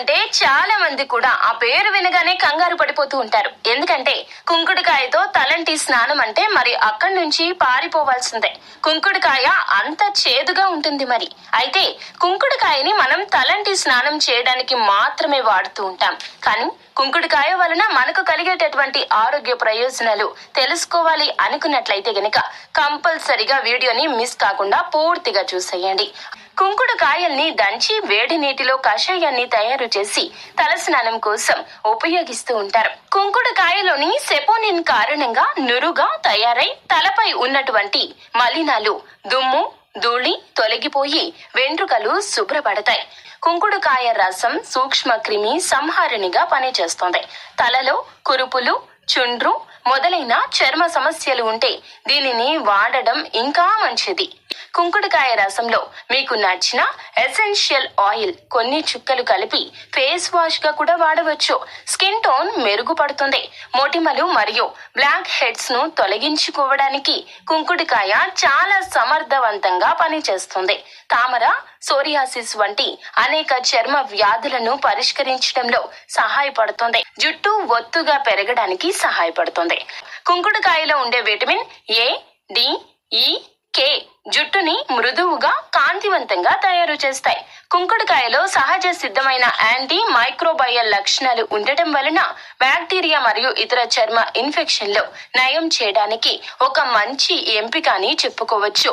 అంటే చాలా మంది కూడా ఆ పేరు వినగానే కంగారు పడిపోతూ ఉంటారు. ఎందుకంటే కుంకుడుకాయతో తలంటి స్నానం అంటే మరి అక్కడి నుంచి పారిపోవాల్సిందే. కుంకుడుకాయ అంత చేదుగా ఉంటుంది మరి. అయితే కుంకుడుకాయని మనం తలంటి స్నానం చేయడానికి మాత్రమే వాడుతూ ఉంటాం. కానీ కుంకుడుకాయ వలన మనకు కలిగేటటువంటి ఆరోగ్య ప్రయోజనాలు తెలుసుకోవాలి అనుకున్నట్లయితే గనక కంపల్సరిగా వీడియోని మిస్ కాకుండా పూర్తిగా చూసేయండి. కుంకుడు కాయల్ని దంచి వేడి నీటిలో కషాయాన్ని తయారు చేసి తలస్నానం కోసం ఉపయోగిస్తూ ఉంటారు. కుంకుడు కాయలోని సెపోనిన్ కారణంగా నురుగా తయారై తలపై ఉన్నటువంటి మలినాలు దుమ్ము ధూళి తొలగిపోయి వెంట్రుకలు శుభ్రపడతాయి. కుంకుడుకాయ రసం సూక్ష్మ క్రిమి సంహారిణిగా పనిచేస్తుంది. తలలో కురుపులు చుండ్రు మొదలైన చర్మ సమస్యలు ఉంటే దీనిని వాడడం ఇంకా మంచిది. కుంకుడుకాయ రసంలో మీకు నచ్చిన ఎసెన్షియల్ ఆయిల్ కొన్ని చుక్కలు కలిపి ఫేస్ వాష్గా కూడా వాడవచ్చు. స్కిన్ టోన్ మెరుగుపడుతుంది. మొటిమలు మరియు బ్లాక్ హెడ్స్ను తొలగించుకోవడానికి కుంకుడుకాయ చాలా సమర్థవంతంగా పనిచేస్తుంది. తామర సోరియాసిస్ వంటి అనేక చర్మ వ్యాధులను పరిష్కరించడంలో సహాయపడుతుంది. జుట్టు ఒత్తుగా పెరగడానికి సహాయపడుతుంది. కుంకుడుకాయలో ఉండే విటమిన్ ఏ డి ఈ కే జుట్టుని మృదువుగా కాంతివంతంగా తయారు చేస్తాయి. కుంకుడుకాయలో సహజ సిద్ధమైన యాంటీ మైక్రోబయల్ లక్షణాలు ఉండటం వలన బ్యాక్టీరియా మరియు ఇతర చర్మ ఇన్ఫెక్షన్లు నయం చేయడానికి ఒక మంచి ఎంపిక అని చెప్పుకోవచ్చు.